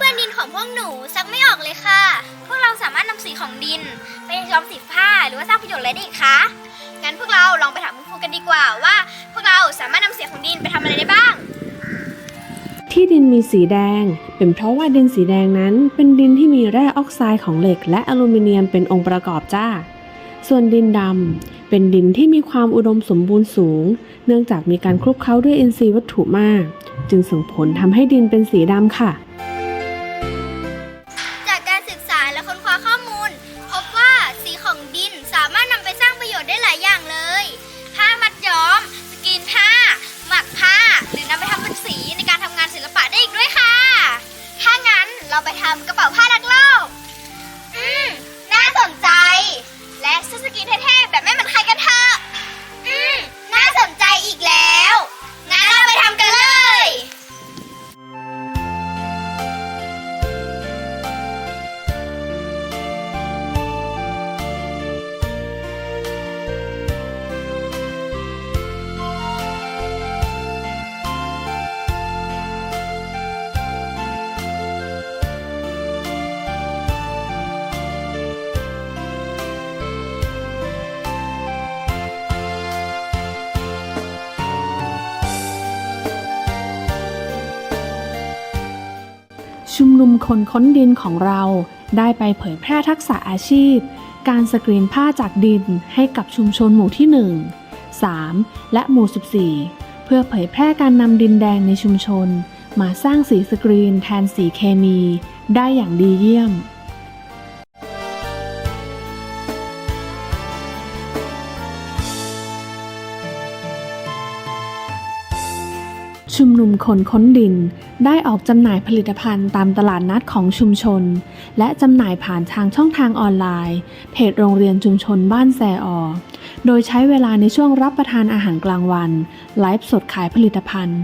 ปื้อนดินของพวกหนูซักไม่ออกเลยค่ะ พวกเราสามารถนำสีของดินไปย้อมสีผ้าหรือว่าสร้างประโยชน์อะไรได้อีกคะงั้นพวกเราลองไปถามคุณครูกันดีกว่าว่า พวกเราสามารถนำสีของดินไปทำอะไรได้บ้าง ที่ดินมีสีแดง เป็นเพราะว่าดินสีแดงนั้นเป็นดินที่มีแร่ออกไซด์ของเหล็กและอลูมิเนียมเป็นองค์ประกอบจ้า ส่วนดินดำเป็นดินที่มีความอุดมสมบูรณ์สูง เนื่องจากมีการคลุกเคล้าด้วยอินทรีย์วัตถุมาก จึงส่งผลทำให้ดินเป็นสีดำค่ะ เราไปทำกระเป๋าผ้ารักโลก อืม น่าสนใจ และเสื้อสกรีนเท่ๆ ชุมนุมคนค้นดินของเรา ได้ไปเผยแพร่ทักษะอาชีพ การสกรีนผ้าจากดินให้กับชุมชนหมู่ที่ 1 3 และหมู่ 14 เพื่อเผยแพร่การนำดินแดงในชุมชน มาสร้างสีสกรีนแทนสีเคมี ได้อย่างดีเยี่ยม ชุมนุมคนค้นดิน ได้ออกจำหน่ายผลิตภัณฑ์ตามตลาดนัดของชุมชน และจำหน่ายผ่านทางช่องทางออนไลน์ เพจโรงเรียนชุมชนบ้านแซออโดยใช้เวลาในช่วงรับประทานอาหารกลางวัน ไลฟ์สดขายผลิตภัณฑ์